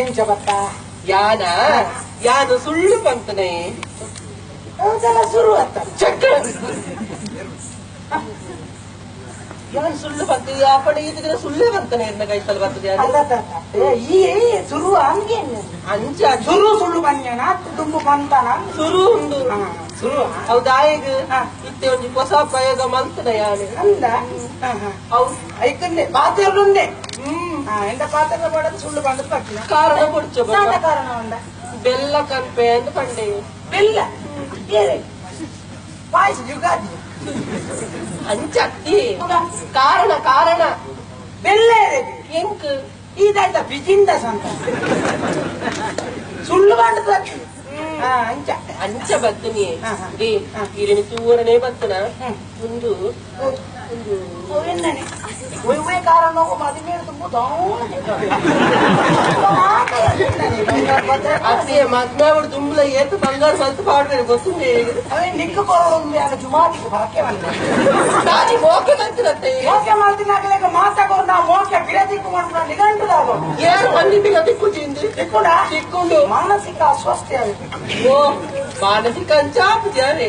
ಏನ್ ಜಗತ್ತ ಯಾನ ಯಾನು ಸುಳ್ಳು ಪಂತನೆ ಅದೆಲ್ಲ ಸುರು ಅಂತ ಚಕ್ಕ ಯಾರು ಸುಳ್ಳು ಬಂತು ಆ ಪಡೆ ಇದ್ರೆ ಸುಳ್ಳು ಬರ್ತಾನೆ ಎಂದ ಕೈಸಲ್ ಬರ್ತದೆ ಈ ಸುರು ಹಂಗೆ ಅಂಚ ಸುರು ಸುಳ್ಳು ಬಂದ್ಯಾನ ತುಂಬ ಬಂತಾನ ಸುರು ಉಂಡು ಸುರು ಅವು ದಾಯಗ ಇತ್ತೆ ಒಂದು ಹೊಸ ಪ್ರಯೋಗ ಮಂತನ ಯಾರು ಅಂದ ಅವು ಐಕನ್ನೆ ಬಾತೇರುಂದೆ ಹ್ಮ್ ಎಂತ ಪಾತ್ರೆ ಮಾಡೋದು ಸುಳ್ಳು ಬಂದು ಪಟ್ಲ ಕಾರಣ ಕೊಡ್ಚು ಸಣ್ಣ ಕಾರಣ ಉಂಡ ಬೆಲ್ಲ ಕಲ್ಪೆ ಅಂತ ಪಂಡೆ ಬೆಲ್ಲ ಬೇರೆ ಪಾಯಸ ಯುಗಾದಿ ಹಂಚಿ ಕಾರಣ ಕಾರಣ ಬೆಲ್ಲ ಎಂಕ್ ಇದಾಯ್ತ ಬಿಜಿಂದ ಸಂತ ಸುಳ್ಳು ಬಂದು ಪಟ್ಲ ಅಂಚ ಬತ್ತನಿ ಇರಣ ತೂರನೇ ಬತ್ತನ ಒಂದು ಒಂದು ウイウイからの子まで見るともうドーンって అసలు మగ్నాడు దుమ్ములో ఏదో బంగారు సత్తు పాడలేదు గొత్తుంది నిక్కు ఉంది అక్కడ జుమాటికి భాగ్యమండి ఓకే మంచిదంటే ఓకే మంచి నాకు లేక మాత కొన్నా ఓకే విడదిక్కుంటున్నా నిఘంటుదాము ఏ అన్నింటిగా దిక్కుచింది దిక్కుడా దిక్కుండు మానసిక అస్వస్థ మానసిక చాపు చేయాలి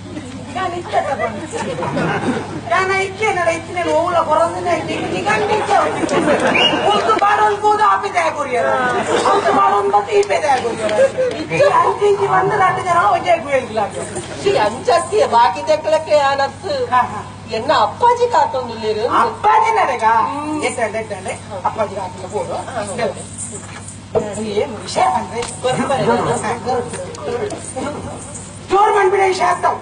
ನಾನು ಇಚ್ಛೆ ತಗೊಂಡು ನಾನು ಇಚ್ಛೆ ನಡೆ ಇಚ್ಛೆ ಓಲ ಕೊರೊಂದಿನ ನಿಗಂಡಿಚ್ಚೆ ಉಳ್ದು ಮಾಡೋನ್ಕೋದು ಆಪೇದಾಯ ಕೊರಿಯರ ಉಳ್ದು ಮಾಡೋನ್ ಮತ್ತೆ ಈಪೇದಾಯ ಕೊರಿಯರ ಇಚ್ಛೆ ಅಂಚೆ ಇಂಚಿ ಬಂದು ನಾಲ್ಕು ಜನ ಒಜ್ಜೆ ಕುಯ್ಯಲ್ಲ ಅಂಚಕ್ಕೆ ಬಾಕಿ ದಕ್ಕಲಕ್ಕೆ ಯಾನತ್ತು என்ன அப்பாஜி காத்தொந்துள்ளீரு அப்பாஜி நடக்கா அப்பாஜி காத்துல போறோம் ஏன் விஷயம் ஜோர் மண்பிடை சாத்தம்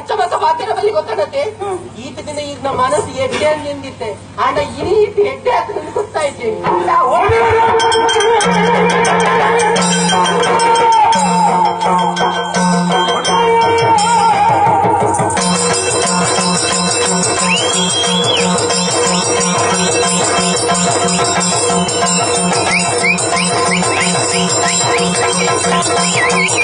ಹೆಚ್ಚ ಗೊತ್ತಾಗತ್ತೆ ದಿನ ಈಗ ನಮ್ಮ ಮನಸ್ಸು ಎಡ್ಡೆ ನಿಂದಿತ್ತೆ ಇನಿ ಈತ ಎಡ್ಡೆ Thank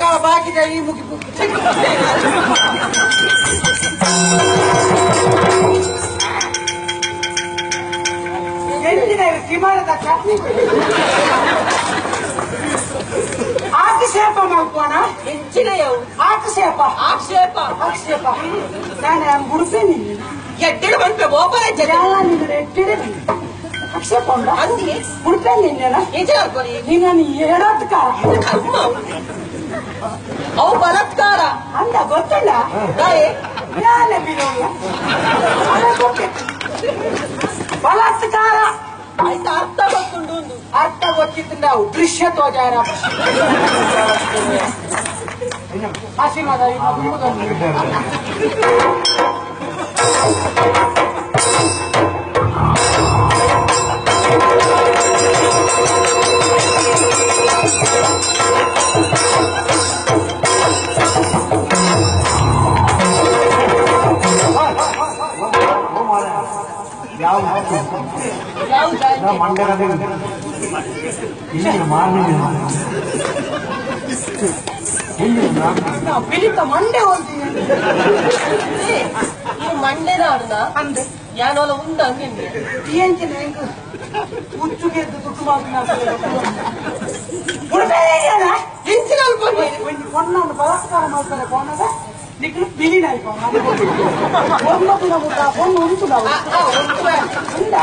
Kabaki da yi muki Yeni yine imalat atlatmayın. ಪ್ರಮಾಣ ಆಕ್ಷೇಪ ಆಕ್ಷೇಪ ಆಕ್ಷೇಪ ನಾನು ಗುಡಿಸೇನಿ ಎಟ್ಟಿಡು ಎಟ್ಟಿಡೆ ಆಕ್ಷೇಪ ಉಂಡ ನಿನ್ನ ನೀ ಅವು ಬಲತ್ಕಾರ ಅಂದ ಗೊತ್ತಿಲ್ಲ अर्थ अर्थ बिं दृश्य तो जरा அதான் மண்டகமே இல்லைங்க மார்னிங் பிடித்த மண்டே மண்டேதான் இருந்தா அந்த ಯಾನೋಲ ಉಂಡ ಹಂಗೆ ಏನ್ಕೆ ನಂಗೆ ಹುಚ್ಚುಗೆ ದುಡ್ಡು ಮಾತಿನ ಹೆಂಚಿನ ಕೊನ್ನ ಬಲಾತ್ಕಾರ ಮಾಡ್ತಾರೆ ಕೊನ್ನದ నీకు బిలీన్ అయిపోయింది ఉందా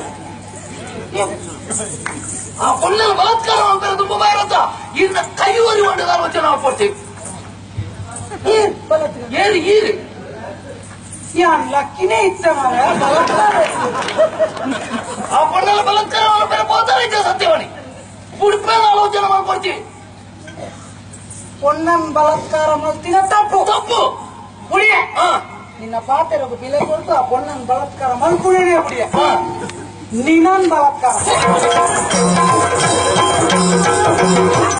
ಆ ಪುಲ್ಲನ ಬಲಾತ್ಕಾರ ಆಗ್ತಾರೆ ತುಂಬಾ ಇರತ್ತ ಇನ್ನ ಕೈವರಿ ಮಾಡಿದಾರ ವಚನ ಕೊಡ್ತೀವಿ ಏರಿ ಈರಿ ಯಾನ್ ಲಕ್ಕಿನೇ ಇತ್ತ ಆ ಪುಲ್ಲನ ಬಲಾತ್ಕಾರ ಬೇರೆ ಬೋತಾರ ಇದ್ದ ಸತ್ಯವಣಿ ಪುಡ್ಪೇದ ಆಲೋಚನೆ ಮಾಡ್ಕೊಡ್ತೀವಿ பொன்னன் பலாத்காரம் தப்பு தப்பு புரிய நின்ன பாத்திர பிள்ளை கொடுத்து பொன்னன் பலாத்காரம் மறுபடியும் புரிய নিনান বালাৎকার